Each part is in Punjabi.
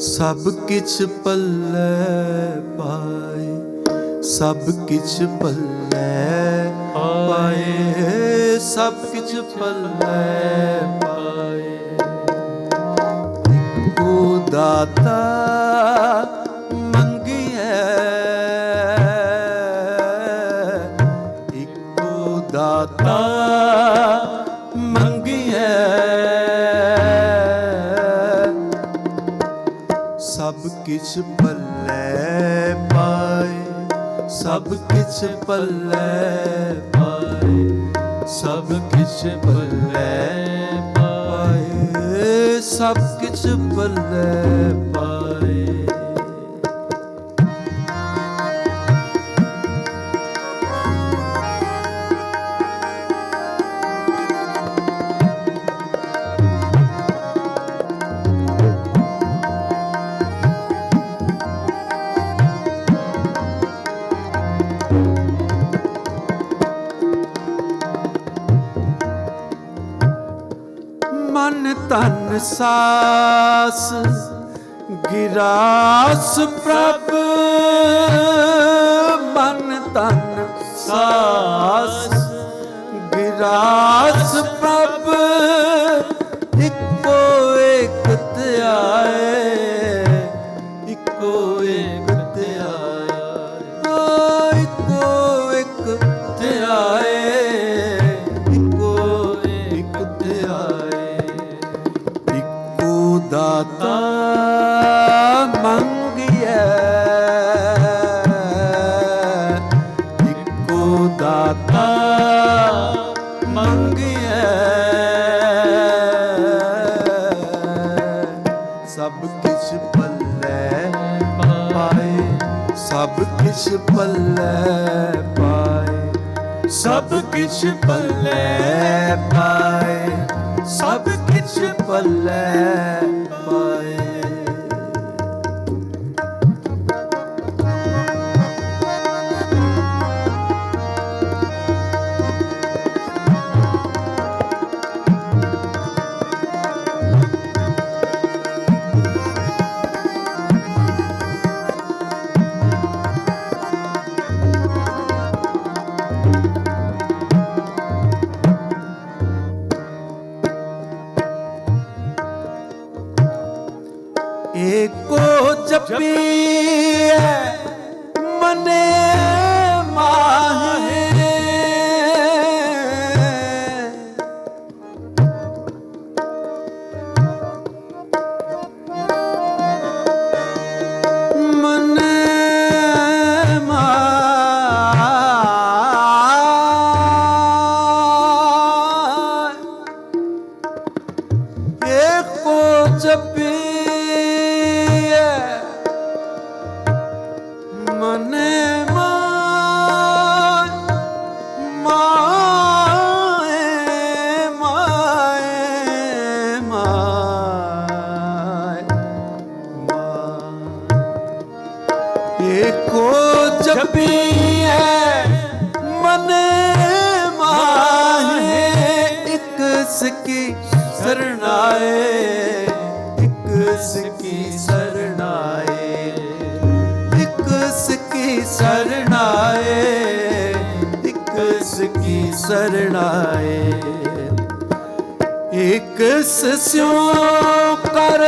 ਸਭ ਕਿਛ ਪੱਲੇ ਪਾਏ ਸਭ ਕਿਛ ਪੱਲੇ ਪਾਏ ਸਭ ਕਿਛ ਪੱਲੇ ਪਾਏ। ਇੱਕੋ ਦਾਤਾ ਕਿਛ ਪੱਲੇ ਪਾਏ, ਸਭ ਕਿਛ ਪੱਲੇ ਪਾਏ, ਸਭ ਕਿਛ ਪੱਲੇ ਪਾਏ, ਸਭ ਕਿਛ ਪੱਲੇ ਪਾਏ। ਸਾਸ ਗਿਰਾਸ ਪ੍ਰਭ ਮਨ ਤਨ ਸਾਸ ਗਿਰਾਸ ਪ੍ਰਭ ਸਭ ਕਿਛ ਪੱਲੇ ਪਾਏ। ਸਭ ਕਿਛ ਪੱਲੇ ਪਾਏ। ਸਭ ਕਿਛ ਪੱਲੇ ਇਕ ਸਕੀ ਸਰਣਾਏ, ਇਕ ਸਕੀ ਸਰਣਾਏ, ਇੱਕ ਸਕੀ ਸਰਣਾਏ, ਇਕ ਸਕੀ ਸਰਣਾਏ। ਇਕ ਸਸਿਓ ਕਰ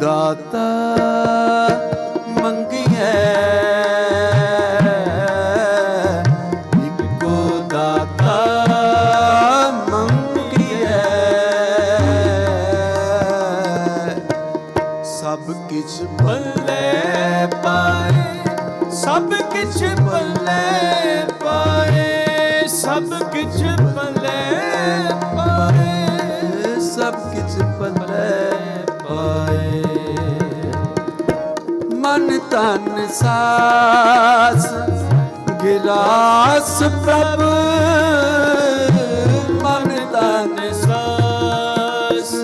ਦਾਤਾ ਮੰਗਿਐ। ਇੱਕੋ ਦਾਤਾ ਮੰਗਿਐ। ਸਭ ਕਿਛ ਪੱਲੇ ਪਾਏ ਸਭ ਕਿਛ ਮਨ ਤਨ ਸਾਸ ਗਿਰਾਸ ਪ੍ਰਭ ਮਨ ਤਨ ਸਾਸ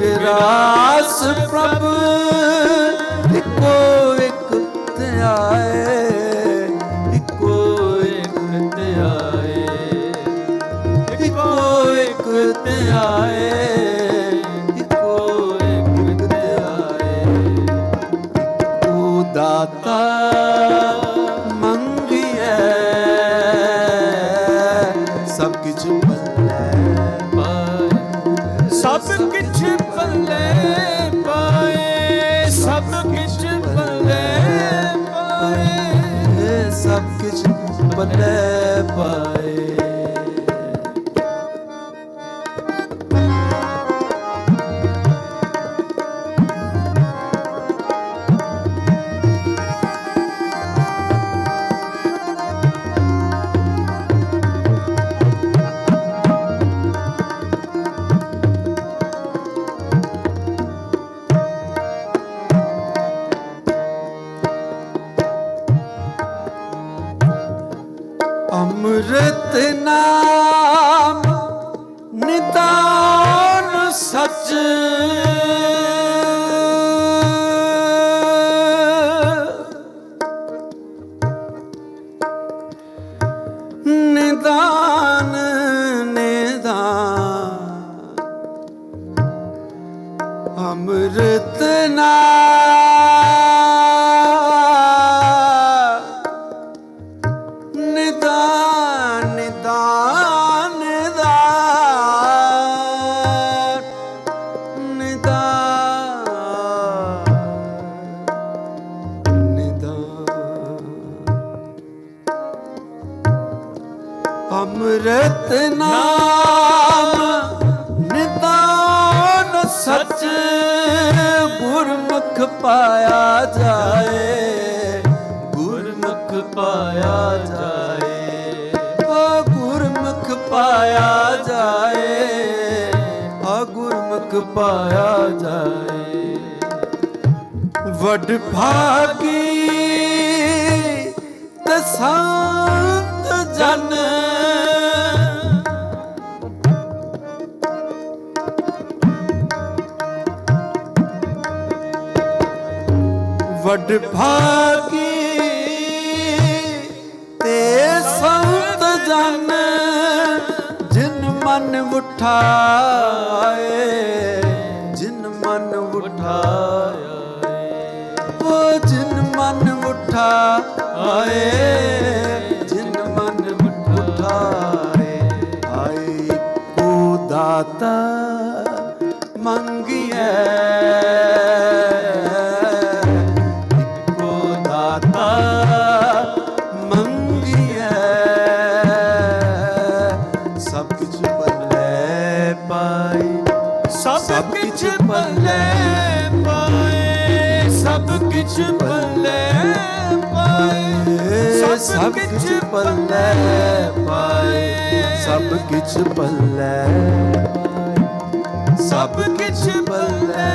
ਗਿਰਾਸ ਪ੍ਰਭ ਕਿਛ ਪੱਲੇ ਪਾਏ। ਸਭ ਕਿਛ ਪੱਲੇ ਪਾਏ। ਸਭ ਕਿਛ ਪੱਲੇ ਪਾਏ। ਸਭ ਕਿਛ ਪੱਲੇ ਪਾਏ। ਗੁਰਮੁਖ ਪਾਇਆ ਜਾਏ। ਗੁਰਮੁਖ ਪਾਇਆ ਜਾਏ। ਆ ਗੁਰਮੁਖ ਪਾਇਆ ਜਾਏ। ਆ ਗੁਰਮੁਖ ਪਾਇਆ ਜਾਏ। ਵੱਡ ਭਾਗੀ ਦਸਾਂਤ ਵੱਡ ਭਾਗੀ, ਤੇ ਸੰਤ ਜਨ ਜਿਨ ਮਨ ਉਠਾਏ, ਜਿਨ ਮਨ ਉਠਾਇਆ ਉਹ ਜਿਨ ਮਨ ਉਠਾਏ, ਜਿਨ ਮਨ ਉਠਾਏ ਆਏ ਕੋ ਦਾਤਾ ਸਭ ਕਿਛ ਪੱਲੇ ਪਾਏ ਸਭ ਕਿਛ ਪੱਲੇ ਪਾਏ ਸਭ ਕਿਛ ਪੱਲੇ ਪਾਏ। ਸਭ ਕਿਛ ਪੱਲੇ ਸਭ ਕਿਛ ਪੱਲੇ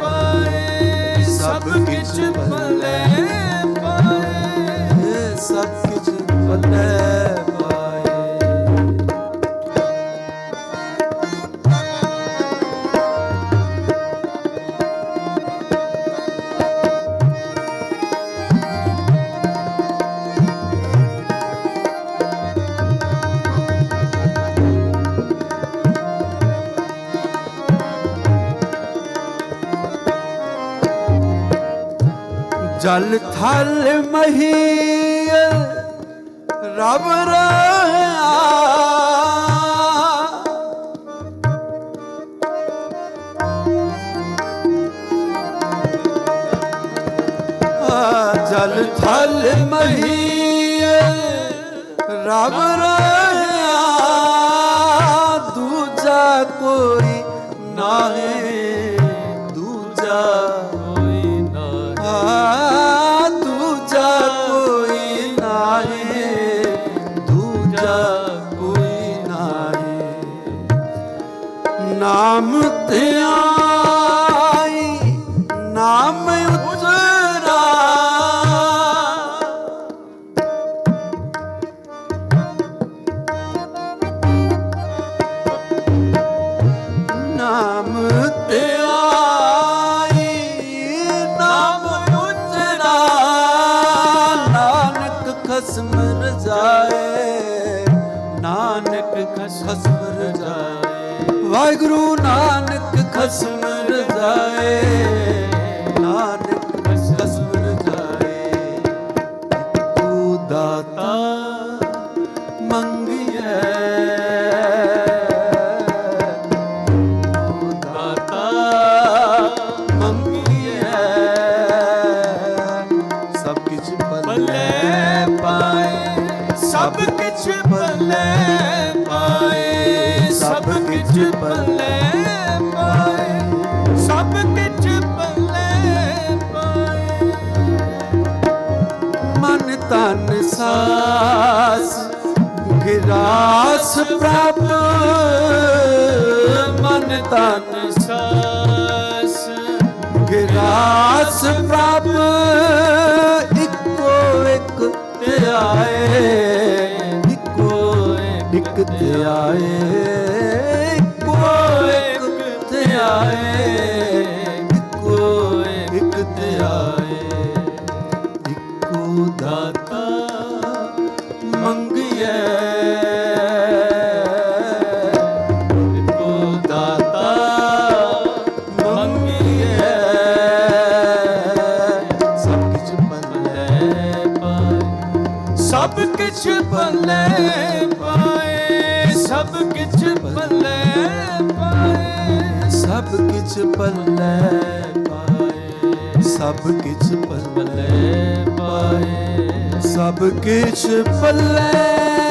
ਪਾਏ ਸਭ ਕਿਛ ਪੱਲੇ ਪਾਏ। ਸਭ ਕਿਛ ਪੱਲੇ ਜਲ ਥਲ ਮਹੀ ਰਬ ਰਹਾ। ਆ ਜਲ ਥਲ ਮਹੀਲ ਰਬ ਰਹਾ। ਦੂਜਾ ਕੋਈ ਕਿਛ ਪੱਲੇ ਪਾਏ, ਸਭ ਕਿਛ ਪੱਲੇ ਪਾਏ। ਮਨ ਤਨ ਸਾਸ ਗਿਰਾਸ ਪ੍ਰਭ ਮਨ ਤਨ ਸਾਸ ਗਿਰਾਸ ਪ੍ਰਭ ਇੱਕੋ ਇੱਕ ਧਿਆਏ ਇੱਕੋ ਇੱਕ ਧਿਆਏ ਇੱਕੋ ਸਭ ਕੁਝ ਪੱਲੇ ਪਾਏ। ਸਭ ਕੁਝ ਪੱਲੇ ਪਾਏ। ਸਭ ਕੁਝ ਪੱਲੇ